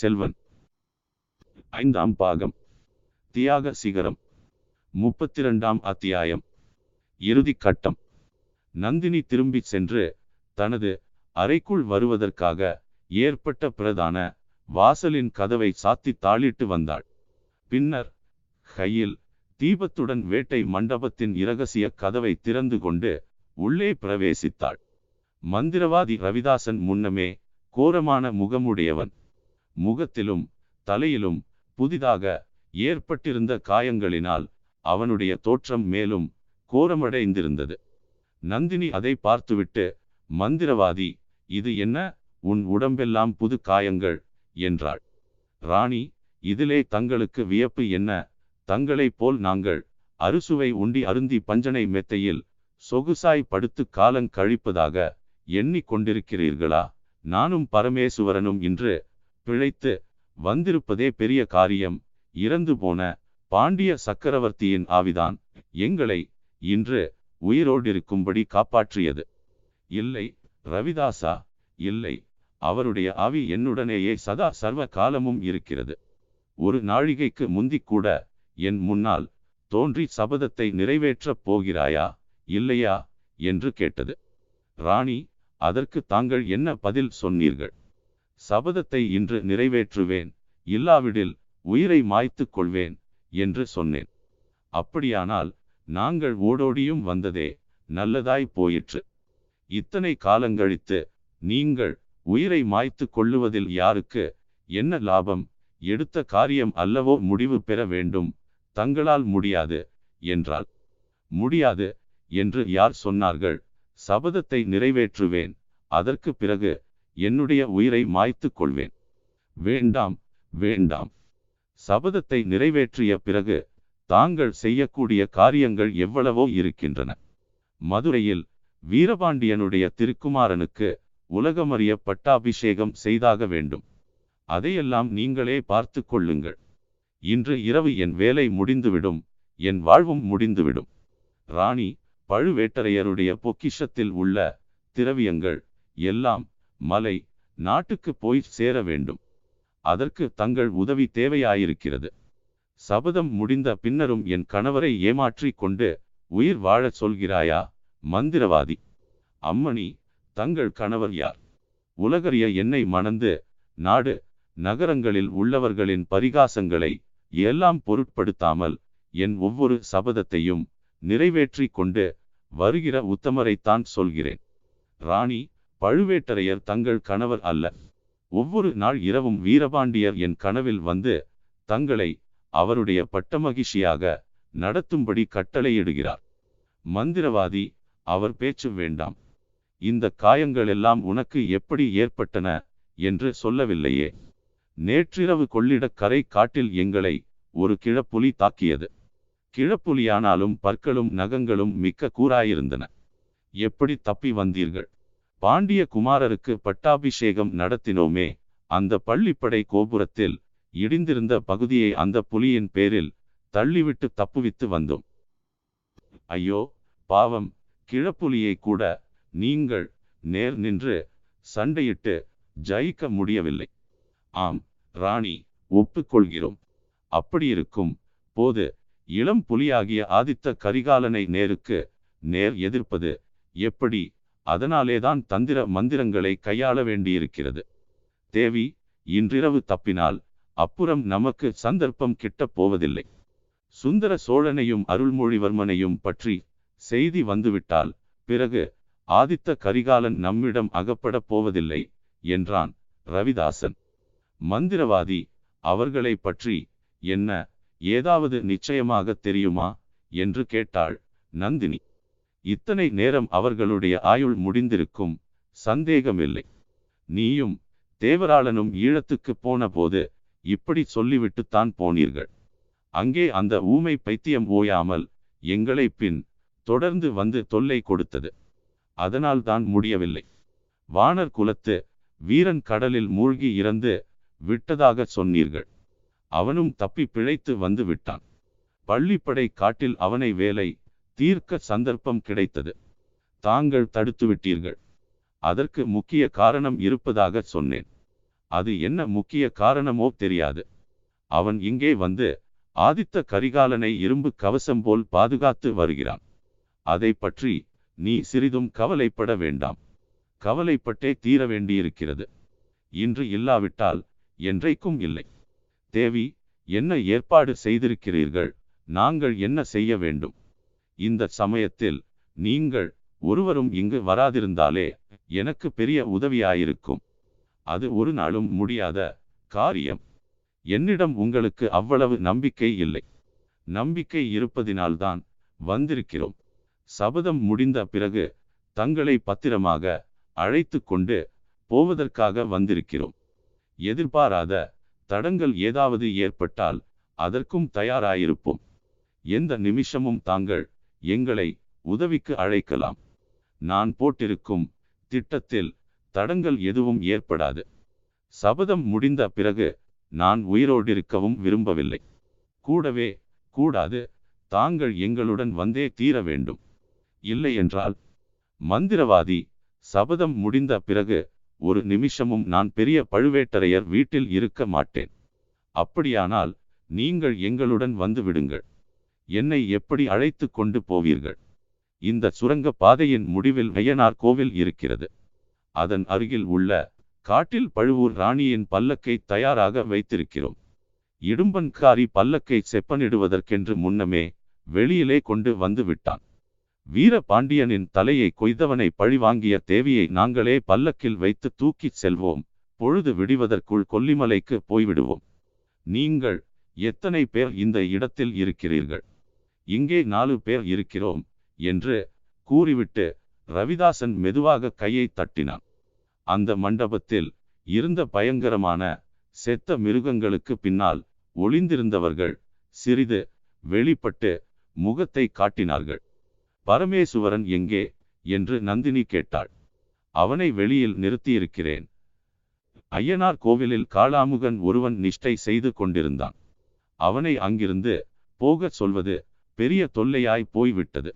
செல்வன். ஐந்தாம் பாகம். தியாக சிகரம். முப்பத்தி இரண்டாம் அத்தியாயம். இறுதி கட்டம். நந்தினி திரும்பிச் சென்று தனது அறைக்குள் வருவதற்காக ஏற்பட்ட பிரதான வாசலின் கதவை சாத்தி தாளிட்டு வந்தாள். பின்னர் கையில் தீபத்துடன் வேட்டை மண்டபத்தின் இரகசிய கதவை திறந்து கொண்டு உள்ளே பிரவேசித்தாள். மந்திரவாதி ரவிதாசன் முன்னமே கோரமான முகமுடையவன். முகத்திலும் தலையிலும் புதிதாக ஏற்பட்டிருந்த காயங்களினால் அவனுடைய தோற்றம் மேலும் கோரமடைந்திருந்தது. நந்தினி அதை பார்த்துவிட்டு மந்திரவாதி இது என்ன? உன் உடம்பெல்லாம் புது காயங்கள் என்றாள். ராணி இதிலே தங்களுக்கு வியப்பு என்ன? தங்களைப் போல் நாங்கள் அறுசுவை உண்டி அருந்தி பஞ்சனை மெத்தையில் சொகுசாய் படுத்து காலங் கழிப்பதாக எண்ணிக் கொண்டிருக்கிறீர்களா? நானும் பரமேசுவரனும் இன்று பிழைத்து வந்திருப்பதே பெரிய காரியம். இறந்து போன பாண்டிய சக்கரவர்த்தியின் ஆவிதான் எங்களை இன்று உயிரோடிருக்கும்படி காப்பாற்றியது. இல்லை ரவிதாசா இல்லை அவருடைய ஆவி என்னுடனேயே சதா சர்வ காலமும் இருக்கிறது. ஒரு நாழிகைக்கு முந்திக் கூட என் முன்னால் தோன்றி சபதத்தை நிறைவேற்றப் போகிறாயா இல்லையா என்று கேட்டது. ராணி அதற்கு தாங்கள் என்ன பதில் சொன்னீர்கள்? சபதத்தை இன்று நிறைவேற்றுவேன். இல்லாவிடில் உயிரை மாய்த்துக் கொள்வேன் என்று சொன்னேன். அப்படியானால் நாங்கள் ஓடோடியும் வந்ததே நல்லதாய் போயிற்று. இத்தனை காலங்கழித்து நீங்கள் உயிரை மாய்த்து கொள்ளுவதில் யாருக்கு என்ன லாபம்? எடுத்த காரியம் அல்லவோ முடிவு பெற வேண்டும். தங்களால் முடியாது என்றால் முடியாது என்று யார் சொன்னார்கள்? சபதத்தை நிறைவேற்றுவேன். அதற்கு பிறகு என்னுடைய உயிரை மாய்த்து கொள்வேன். வேண்டாம் வேண்டாம். சபதத்தை நிறைவேற்றிய பிறகு தாங்கள் செய்யக்கூடிய காரியங்கள் எவ்வளவோ இருக்கின்றன. மதுரையில் வீரபாண்டியனுடைய திருக்குமாரனுக்கு உலகமறிய பட்டாபிஷேகம் செய்தாக வேண்டும். அதையெல்லாம் நீங்களே பார்த்து கொள்ளுங்கள். இன்று இரவு என் வேலை முடிந்துவிடும் என் வாழ்வும் முடிந்துவிடும். ராணி பழுவேட்டரையருடைய பொக்கிஷத்தில் உள்ள திரவியங்கள் எல்லாம் மலை நாட்டுக்கு போய் சேர வேண்டும். அதற்கு தங்கள் உதவி தேவையாயிருக்கிறது. சபதம் முடிந்த பின்னரும் என் கணவரை ஏமாற்றி கொண்டு உயிர் வாழச் சொல்கிறாயா? மந்திரவாதி. அம்மணி தங்கள் கணவர் யார்? உலகறிய என்னை மணந்து நாடு நகரங்களில் உள்ளவர்களின் பரிகாசங்களை எல்லாம் பொருட்படுத்தாமல் என் ஒவ்வொரு சபதத்தையும் நிறைவேற்றி கொண்டு வருகிற உத்தமரைத்தான் சொல்கிறேன். ராணி பழுவேட்டரையர் தங்கள் கணவர் அல்ல. ஒவ்வொரு நாள் இரவும் வீரபாண்டியர் என் கனவில் வந்து தங்களை அவருடைய பட்டமகிழ்ச்சியாக நடத்தும்படி கட்டளையிடுகிறார். மந்திரவாதி அவர் பேச்சு வேண்டாம். இந்த காயங்கள் எல்லாம் உனக்கு எப்படி ஏற்பட்டன என்று சொல்லவில்லையே. நேற்றிரவு கொள்ளிடக்கரை காட்டில் எங்களை ஒரு கிழப்புலி தாக்கியது. கிழப்புலியானாலும் பற்களும் நகங்களும் மிக்க கூறாயிருந்தன. எப்படி தப்பி வந்தீர்கள்? பாண்டிய குமாரருக்கு பட்டாபிஷேகம் நடத்தினோமே. அந்த பள்ளிப்படை கோபுரத்தில் இடிந்திருந்த பகுதியை அந்த புலியின் பேரில் தள்ளிவிட்டு தப்புவித்து வந்தோம். ஐயோ பாவம் கிழப்புலியை கூட நீங்கள் நேர் நின்று சண்டையிட்டு ஜெயிக்க முடியவில்லை. ஆம் ராணி ஒப்புக்கொள்கிறோம். அப்படியிருக்கும் போது இளம் புலியாகிய ஆதித்த கரிகாலனை நேருக்கு நேர் எதிர்ப்பது எப்படி? அதனாலேதான் தந்திர மந்திரங்களை கையாள வேண்டியிருக்கிறது. தேவி இன்றிரவு தப்பினால் அப்புறம் நமக்கு சந்தர்ப்பம் கிட்டப் போவதில்லை. சுந்தர சோழனையும் அருள்மொழிவர்மனையும் பற்றி செய்தி வந்துவிட்டால் பிறகு ஆதித்த கரிகாலன் நம்மிடம் அகப்படப் போவதில்லை என்றான் ரவிதாசன். மந்திரவாதி அவர்களை பற்றி என்ன ஏதாவது நிச்சயமாக தெரியுமா? என்று கேட்டாள் நந்தினி. இத்தனை நேரம் அவர்களுடைய ஆயுள் முடிந்திருக்கும் சந்தேகமில்லை. நீயும் தேவராளனும் ஈழத்துக்கு போன போது இப்படி சொல்லிவிட்டுத்தான் போனீர்கள். அங்கே அந்த ஊமை பைத்தியம் ஓயாமல் எங்களை பின் தொடர்ந்து வந்து தொல்லை கொடுத்தது. அதனால் தான் முடியவில்லை. வானர் குலத்து வீரன் கடலில் மூழ்கி இறந்து விட்டதாக சொன்னீர்கள். அவனும் தப்பி பிழைத்து வந்து விட்டான். பள்ளிப்படை காட்டில் அவனை வேலை தீர்க்க சந்தர்ப்பம் கிடைத்தது. தாங்கள் தடுத்துவிட்டீர்கள். அதற்கு முக்கிய காரணம் இருப்பதாக சொன்னேன். அது என்ன முக்கிய காரணமோ தெரியாது. அவன் இங்கே வந்து ஆதித்த கரிகாலனை இரும்பு கவசம் போல் பாதுகாத்து வருகிறான். அதை பற்றி நீ சிறிதும் கவலைப்பட வேண்டாம். கவலைப்பட்டே தீர வேண்டியிருக்கிறது. இன்று இல்லாவிட்டால் என்றைக்கும் இல்லை. தேவி என்ன ஏற்பாடு செய்திருக்கிறீர்கள்? நாங்கள் என்ன செய்ய வேண்டும்? இந்த சமயத்தில் நீங்கள் ஒருவரும் இங்கு வராதிருந்தாலே எனக்கு பெரிய உதவியாயிருக்கும். அது ஒரு நாளும் முடியாத காரியம். என்னிடம் உங்களுக்கு அவ்வளவு நம்பிக்கை இல்லை. நம்பிக்கை இருப்பதினால்தான் வந்திருக்கிறோம். சபதம் முடிந்த பிறகு தங்களை பத்திரமாக அழைத்து கொண்டு போவதற்காக வந்திருக்கிறோம். எதிர்பாராத தடங்கள் ஏதாவது ஏற்பட்டால் அதற்கும் தயாராயிருப்போம். எந்த நிமிஷமும் தாங்கள் எங்களை உதவிக்கு அழைக்கலாம். நான் போட்டிருக்கும் திட்டத்தில் தடங்கள் எதுவும் ஏற்படாது. சபதம் முடிந்த பிறகு நான் உயிரோடிருக்கவும் விரும்பவில்லை. கூடவே கூடாது தாங்கள் எங்களுடன் வந்தே தீர வேண்டும். இல்லை என்றால் மந்திரவாதி சபதம் முடிந்த பிறகு ஒரு நிமிஷமும் நான் பெரிய பழுவேட்டரையர் வீட்டில் இருக்க மாட்டேன். அப்படியானால் நீங்கள் எங்களுடன் வந்து விடுங்கள். என்னை எப்படி அழைத்து கொண்டு போவீர்கள்? இந்த சுரங்க பாதையின் முடிவில் வையனார் கோவில் இருக்கிறது. அதன் அருகில் உள்ள காட்டில் பழுவூர் ராணியின் பல்லக்கை தயாராக வைத்திருக்கிறோம். இடும்பன்காரி பல்லக்கை செப்பனிடுவதற்கென்று முன்னமே வெளியிலே கொண்டு வந்து விட்டான். வீர பாண்டியனின் தலையை கொய்தவனை பழிவாங்கிய தேவியை நாங்களே பல்லக்கில் வைத்து தூக்கிச் செல்வோம். பொழுது விடிவதற்குள் கொல்லிமலைக்கு போய்விடுவோம். நீங்கள் எத்தனை பேர் இந்த இடத்தில் இருக்கிறீர்கள்? இங்கே நாலு பேர் இருக்கிறோம் என்று கூறிவிட்டு ரவிதாசன் மெதுவாக கையை தட்டினான். அந்த மண்டபத்தில் இருந்த பயங்கரமான செத்த மிருகங்களுக்கு பின்னால் ஒளிந்திருந்தவர்கள் சிறிது வெளிப்பட்டு முகத்தை காட்டினார்கள். பரமேசுவரன் எங்கே? என்று நந்தினி கேட்டாள். அவனை வெளியில் நிறுத்தியிருக்கிறேன். ஐயனார் கோவிலில் காளாமுகன் ஒருவன் நிஷ்டை செய்து கொண்டிருந்தான். அவனை அங்கிருந்து போகச் சொல்வது பெரிய தொல்லையாய் போய்விட்டது.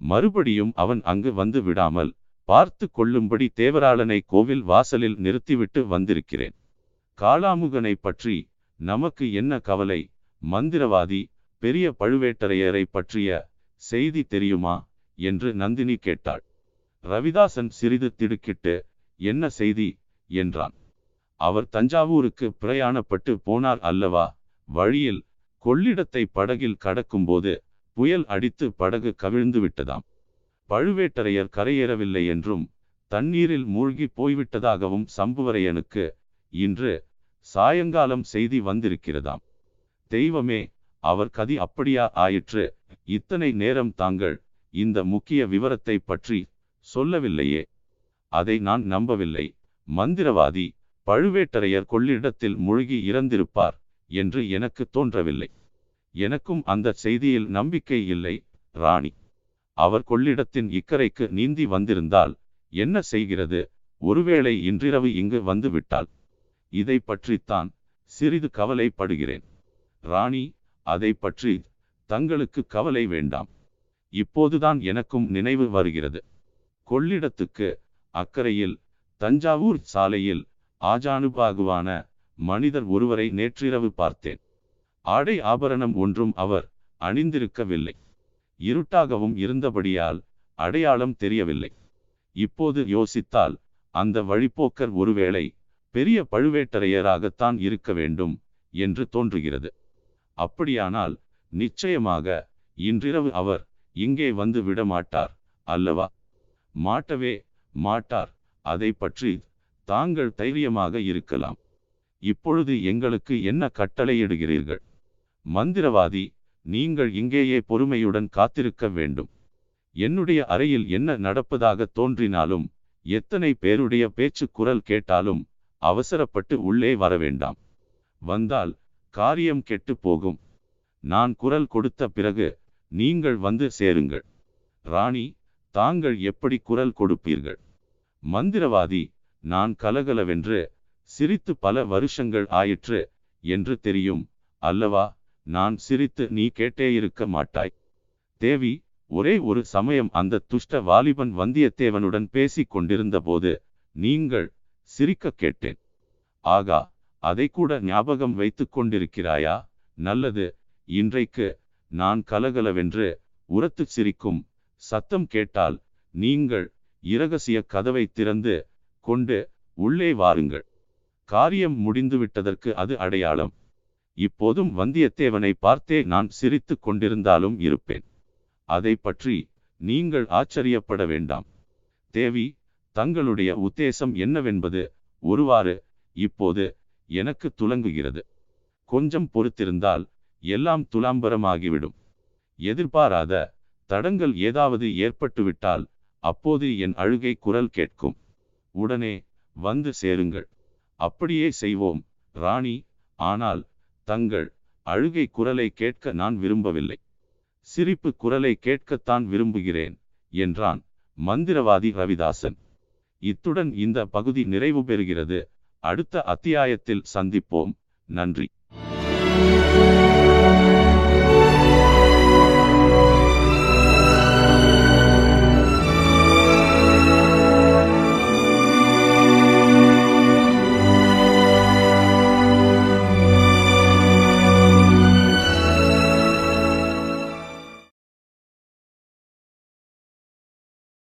மறுபடியும் அவன் அங்கு வந்து விடாமல் பார்த்து கொள்ளும்படி தேவராளனை கோவில் வாசலில் நிறுத்திவிட்டு வந்திருக்கிறேன். காளாமுகனை பற்றி நமக்கு என்ன கவலை? மந்திரவாதி பெரிய பழுவேட்டரையரை பற்றிய செய்தி தெரியுமா? என்று நந்தினி கேட்டாள். ரவிதாசன் சிறிது திடுக்கிட்டு என்ன செய்தி? என்றான். அவர் தஞ்சாவூருக்கு பிரயாணப்பட்டு போனார் அல்லவா? வழியில் கொள்ளிடத்தை படகில் கடக்கும்போது புயல் அடித்து படகு கவிழ்ந்து விட்டதாம். பழுவேட்டரையர் கரையேறவில்லை என்றும் தண்ணீரில் மூழ்கி போய்விட்டதாகவும் சம்புவரையனுக்கு இன்று சாயங்காலம் செய்தி வந்திருக்கிறதாம். தெய்வமே அவர் கதி அப்படியா ஆயிற்று. இத்தனை நேரம் தாங்கள் இந்த முக்கிய விவரத்தை பற்றி சொல்லவில்லையே. அதை நான் நம்பவில்லை. மந்திரவாதி பழுவேட்டரையர் கொள்ளிடத்தில் மூழ்கி இறந்திருப்பார் என்று எனக்கு தோன்றவில்லை. எனக்கும் அந்த செய்தியில் நம்பிக்கை இல்லை ராணி. அவர் கொள்ளிடத்தின் இக்கரைக்கு நீந்தி வந்திருந்தால் என்ன செய்கிறது? ஒருவேளை இன்றிரவு இங்கு வந்து விட்டால் இதை பற்றித்தான் சிறிது கவலைப்படுகிறேன். ராணி அதை பற்றி தங்களுக்கு கவலை வேண்டாம். இப்போதுதான் எனக்கும் நினைவு வருகிறது. கொள்ளிடத்துக்கு அக்கறையில் தஞ்சாவூர் சாலையில் ஆஜானுபாகுவான மனிதர் ஒருவரை நேற்றிரவு பார்த்தேன். ஆடை ஆபரணம் ஒன்றும் அவர் அணிந்திருக்கவில்லை. இருட்டாகவும் இருந்தபடியால் அடையாளம் தெரியவில்லை. இப்போது யோசித்தால் அந்த வழிப்போக்கர் ஒருவேளை பெரிய பழுவேட்டரையராகத்தான் இருக்க வேண்டும் என்று தோன்றுகிறது. அப்படியானால் நிச்சயமாக இன்றிரவு அவர் இங்கே வந்து விட மாட்டார் அல்லவா? மாட்டவே மாட்டார் அதை பற்றி தாங்கள் தைரியமாக இருக்கலாம். இப்பொழுது எங்களுக்கு என்ன கட்டளையிடுகிறீர்கள்? மந்திரவாதி நீங்கள் இங்கேயே பொறுமையுடன் காத்திருக்க வேண்டும். என்னுடைய அறையில் என்ன நடப்பதாக தோன்றினாலும் எத்தனை பேருடைய பேச்சு குரல் கேட்டாலும் அவசரப்பட்டு உள்ளே வர வேண்டாம். வந்தால் காரியம் கெட்டு போகும். நான் குரல் கொடுத்த பிறகு நீங்கள் வந்து சேருங்கள். ராணி தாங்கள் எப்படி குரல் கொடுப்பீர்கள்? மந்திரவாதி நான் கலகலவென்று சிரித்து பல வருஷங்கள் ஆயிற்று என்று தெரியும் அல்லவா? நான் சிரித்து நீ கேட்டே இருக்க மாட்டாய். தேவி ஒரே ஒரு சமயம் அந்த துஷ்ட வாலிபன் வந்தியத்தேவனுடன் பேசிக் கொண்டிருந்த போது நீங்கள் சிரிக்க கேட்டேன். ஆகா அதை கூட ஞாபகம் வைத்துக் கொண்டிருக்கிறாயா? நல்லது இன்றைக்கு நான் கலகலவென்று உரத்துச் சிரிக்கும் சத்தம் கேட்டால் நீங்கள் இரகசிய கதவை திறந்து கொண்டு உள்ளே வாருங்கள். காரியம் முடிந்துவிட்டதற்கு அது அடையாளம். இப்போதும் வந்தியத்தேவனை பார்த்தே நான் சிரித்து கொண்டிருந்தாலும் இருப்பேன். அதை பற்றி நீங்கள் ஆச்சரியப்பட வேண்டாம். தேவி தங்களுடைய உத்தேசம் என்னவென்பது ஒருவாறு இப்போது எனக்கு துலங்குகிறது. கொஞ்சம் பொறுத்திருந்தால் எல்லாம் துலாம்பரமாகிவிடும். எதிர்பாராத தடங்கள் ஏதாவது ஏற்பட்டுவிட்டால் அப்போது என் அழுகை குரல் கேட்கும். உடனே வந்து சேருங்கள். அப்படியே செய்வோம் ராணி. ஆனால் தங்கள் அழுகை குரலை கேட்க நான் விரும்பவில்லை. சிரிப்பு குரலை கேட்கத்தான் விரும்புகிறேன் என்றான் மந்திரவாதி ரவிதாசன். இத்துடன் இந்த பகுதி நிறைவு பெறுகிறது. அடுத்த அத்தியாயத்தில் சந்திப்போம். நன்றி.